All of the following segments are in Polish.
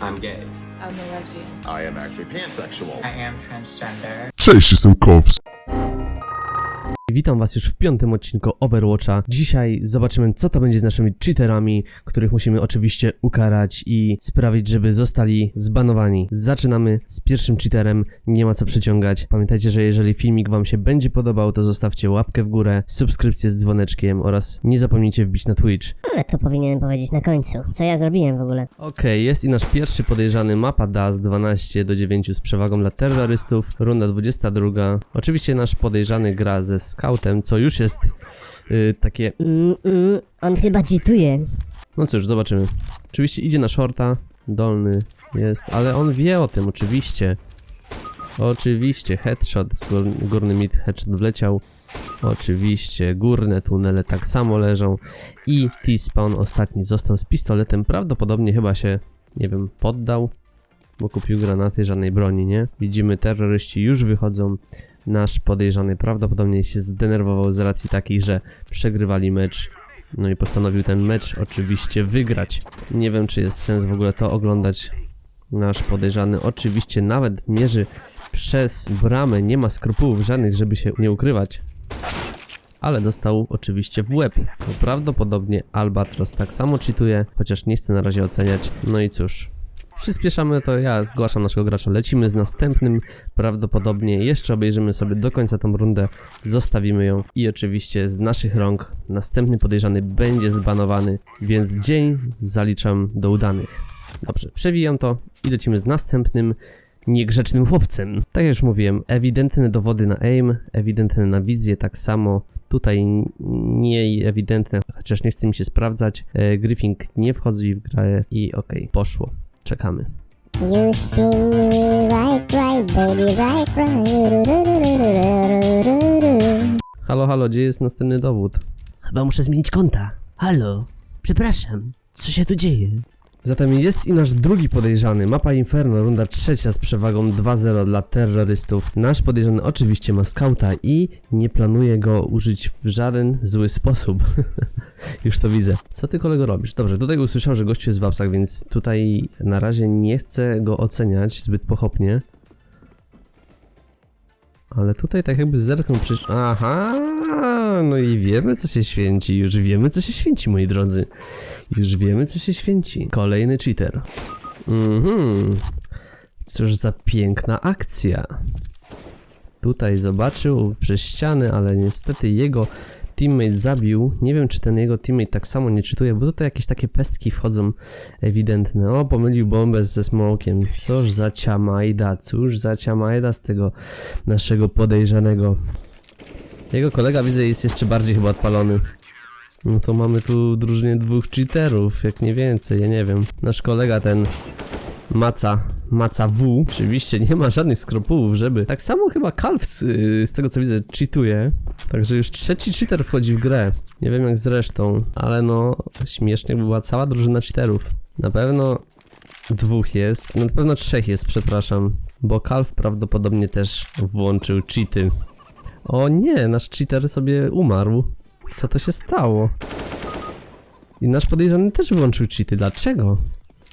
I'm gay. I'm a lesbian. I am actually pansexual. I am transgender. Cześć, jestem Kows. Witam was już w piątym odcinku Overwatcha. Dzisiaj zobaczymy co to będzie z naszymi cheaterami, których musimy oczywiście ukarać i sprawić, żeby zostali zbanowani. Zaczynamy z pierwszym cheaterem, nie ma co przeciągać. Pamiętajcie, że jeżeli filmik wam się będzie podobał, to zostawcie łapkę w górę, subskrypcję z dzwoneczkiem oraz nie zapomnijcie wbić na Twitch. Ale to powinienem powiedzieć na końcu. Co ja zrobiłem w ogóle? Okej, jest i nasz pierwszy podejrzany mapa DAS 12 do 9 z przewagą dla terrorystów, runda 22. Oczywiście nasz podejrzany gra ze co już jest y, takie Mm, mm, on chyba cheatuje. No cóż, zobaczymy. Oczywiście idzie na shorta, dolny jest, ale on wie o tym, oczywiście. Oczywiście, headshot, z gór, górny mid headshot wleciał. Oczywiście, górne tunele tak samo leżą. I T-spawn ostatni został z pistoletem, prawdopodobnie chyba się, nie wiem, poddał. Bo kupił granaty, żadnej broni, nie? Widzimy, terroryści już wychodzą. Nasz podejrzany prawdopodobnie się zdenerwował z racji takiej, że przegrywali mecz no i postanowił ten mecz oczywiście wygrać. Nie wiem, czy jest sens w ogóle to oglądać. Nasz podejrzany oczywiście nawet mierzy przez bramę, nie ma skrupułów żadnych, żeby się nie ukrywać. Ale dostał oczywiście w łeb. Prawdopodobnie Albatros tak samo cheatuje, chociaż nie chcę na razie oceniać. No i cóż, przyspieszamy to, ja zgłaszam naszego gracza, lecimy z następnym, prawdopodobnie jeszcze obejrzymy sobie do końca tą rundę, zostawimy ją i oczywiście z naszych rąk następny podejrzany będzie zbanowany, więc dzień zaliczam do udanych. Dobrze, przewijam to i lecimy z następnym niegrzecznym chłopcem. Tak jak już mówiłem, ewidentne dowody na aim, ewidentne na wizję tak samo. Tutaj nie ewidentne, chociaż nie chce mi się sprawdzać. E, Griffing nie wchodzi w grę i okej, poszło. Czekamy. You spin me right, right, baby, right, right. Halo, halo, gdzie jest następny dowód? Chyba muszę zmienić konta. Halo, przepraszam, co się tu dzieje? Zatem jest i nasz drugi podejrzany, mapa Inferno, runda trzecia z przewagą 2-0 dla terrorystów. Nasz podejrzany oczywiście ma skauta i nie planuje go użyć w żaden zły sposób. Już to widzę. Co ty kolego robisz? Dobrze, tutaj usłyszał, że gościu jest w apsach, więc tutaj na razie nie chcę go oceniać zbyt pochopnie. Ale tutaj tak jakby zerknął przecież... Aha, no i wiemy co się święci, już wiemy co się święci moi drodzy. Już wiemy co się święci. Kolejny cheater. Mhm. Cóż za piękna akcja. Tutaj zobaczył przez ściany, ale niestety jego teammate zabił. Nie wiem, czy ten jego teammate tak samo nie czytuje, bo tutaj jakieś takie pestki wchodzą ewidentne. O, pomylił bombę ze smokiem. Cóż za ciamajda, cóż za ciamajda z tego naszego podejrzanego. Jego kolega widzę jest jeszcze bardziej chyba odpalony. No to mamy tu drużynie dwóch cheaterów, jak nie więcej, ja nie wiem. Nasz kolega ten Maca, Maca W, oczywiście nie ma żadnych skrupułów, żeby... Tak samo chyba Kalf z, y, z tego co widzę cheatuje, także już trzeci cheater wchodzi w grę. Nie wiem jak z resztą, ale no śmiesznie by była cała drużyna cheaterów. Na pewno dwóch jest, no na pewno trzech jest, przepraszam, bo Kalf prawdopodobnie też włączył cheaty. O nie, nasz cheater sobie umarł. Co to się stało? I nasz podejrzany też włączył cheaty. Dlaczego?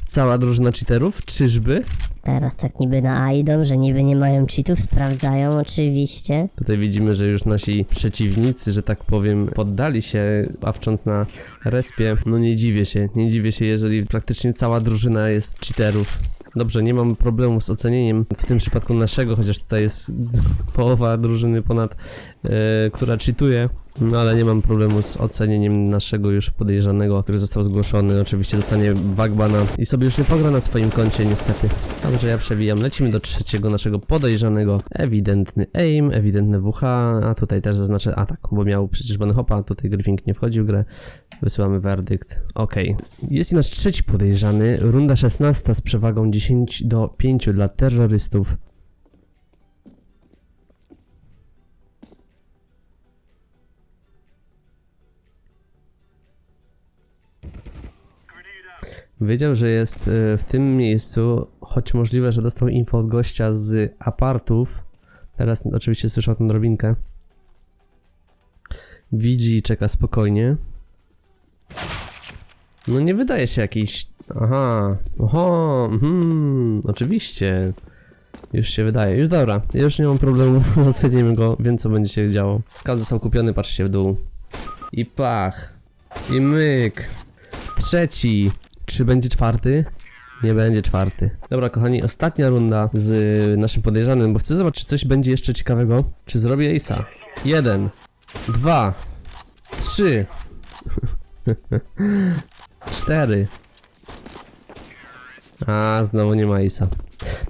Cała drużyna cheaterów? Czyżby? Teraz tak niby na A idą, że niby nie mają cheatów, sprawdzają oczywiście. Tutaj widzimy, że już nasi przeciwnicy, że tak powiem, poddali się, ławcząc na respie. No nie dziwię się, nie dziwię się, jeżeli praktycznie cała drużyna jest cheaterów. Dobrze, nie mam problemu z ocenieniem w tym przypadku naszego, chociaż tutaj jest połowa drużyny ponad, e, która cheatuje. No ale nie mam problemu z ocenieniem naszego już podejrzanego, który został zgłoszony. Oczywiście dostanie wagbana i sobie już nie pogra na swoim koncie niestety. Dobrze, ja przewijam. Lecimy do trzeciego naszego podejrzanego. Ewidentny aim, ewidentne WH, a tutaj też zaznaczę atak, bo miał przecież ban hopa, tutaj Griffing nie wchodzi w grę. Wysyłamy werdykt. Okej. Jest i nasz trzeci podejrzany. Runda 16 z przewagą 10 do 5 dla terrorystów. Wiedział, że jest e, w tym miejscu, choć możliwe, że dostał info od gościa z apartów. Teraz oczywiście słyszał tę drobinkę. Widzi i czeka spokojnie. No nie wydaje się jakiś Aha, oho, mhm, oczywiście. Już się wydaje. Już dobra, już nie mam problemu, zacenimy go, wiem co będzie się działo. Skal został kupiony, patrzcie w dół. I pach. I myk. Trzeci. Czy będzie czwarty? Nie będzie czwarty. Dobra, kochani, ostatnia runda z naszym podejrzanym, bo chcę zobaczyć, czy coś będzie jeszcze ciekawego. Czy zrobię Ace'a? Jeden, dwa, trzy, cztery. A, znowu nie ma Ace'a.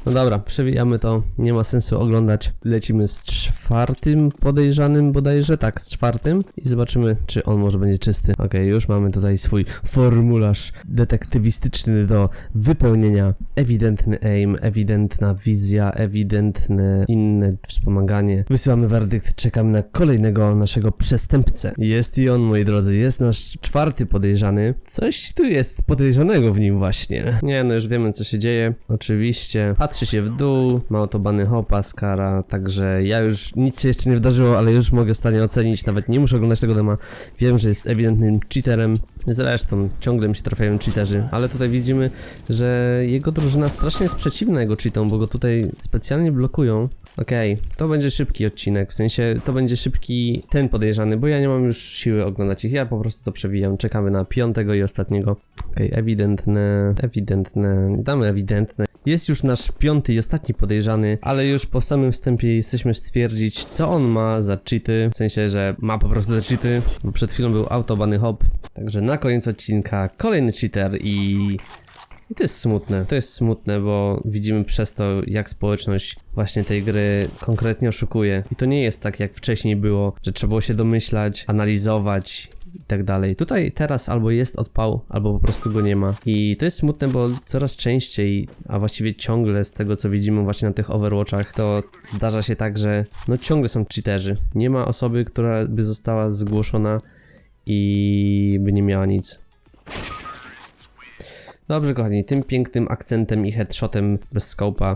No dobra, przewijamy to, nie ma sensu oglądać. Lecimy z czwartym podejrzanym bodajże, tak, z czwartym i zobaczymy, czy on może będzie czysty. Okej, już mamy tutaj swój formularz detektywistyczny do wypełnienia. Ewidentny aim, ewidentna wizja, ewidentne inne wspomaganie. Wysyłamy werdykt, czekamy na kolejnego naszego przestępcę. Jest i on, moi drodzy, jest nasz czwarty podejrzany. Coś tu jest podejrzanego w nim właśnie. Nie, no już wiemy, co się dzieje. Oczywiście. Patrzy się w dół, ma oto bany hopa, skara, także ja już nic się jeszcze nie wydarzyło, ale już mogę w stanie ocenić, nawet nie muszę oglądać tego dema. Wiem, że jest ewidentnym cheaterem. Zresztą ciągle mi się trafiają cheaterzy, ale tutaj widzimy, że jego drużyna strasznie jest przeciwna jego cheatom, bo go tutaj specjalnie blokują. Okej, to będzie szybki odcinek, w sensie to będzie szybki ten podejrzany, bo ja nie mam już siły oglądać ich, ja po prostu to przewijam. Czekamy na piątego i ostatniego. Okej, ewidentne, ewidentne, damy ewidentne. Jest już nasz piąty i ostatni podejrzany, ale już po samym wstępie jesteśmy stwierdzić, co on ma za cheaty. W sensie, że ma po prostu te cheaty, bo przed chwilą był autobany hop. Także na koniec odcinka kolejny cheater i i to jest smutne, to jest smutne, bo widzimy przez to, jak społeczność właśnie tej gry konkretnie oszukuje. I to nie jest tak, jak wcześniej było, że trzeba było się domyślać, analizować i tak dalej. Tutaj teraz albo jest odpał, albo po prostu go nie ma. I to jest smutne, bo coraz częściej, a właściwie ciągle z tego, co widzimy właśnie na tych Overwatchach, to zdarza się tak, że no ciągle są cheaterzy. Nie ma osoby, która by została zgłoszona i by nie miała nic. Dobrze, kochani, tym pięknym akcentem i headshotem bez scope'a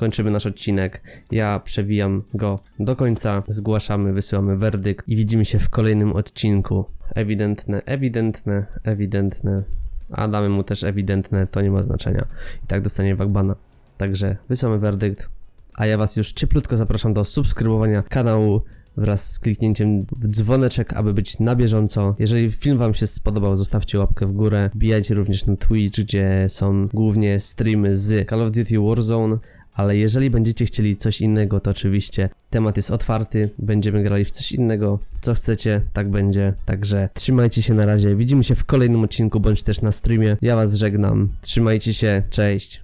kończymy nasz odcinek. Ja przewijam go do końca, zgłaszamy, wysyłamy werdykt i widzimy się w kolejnym odcinku. Ewidentne, ewidentne, ewidentne. A damy mu też ewidentne, to nie ma znaczenia. I tak dostanie wagbana. Także wysyłamy werdykt. A ja was już cieplutko zapraszam do subskrybowania kanału wraz z kliknięciem w dzwoneczek, aby być na bieżąco. Jeżeli film wam się spodobał, zostawcie łapkę w górę. Wbijajcie również na Twitch, gdzie są głównie streamy z Call of Duty Warzone. Ale jeżeli będziecie chcieli coś innego, to oczywiście temat jest otwarty, będziemy grali w coś innego, co chcecie, tak będzie. Także trzymajcie się na razie, widzimy się w kolejnym odcinku, bądź też na streamie. Ja was żegnam, trzymajcie się, cześć.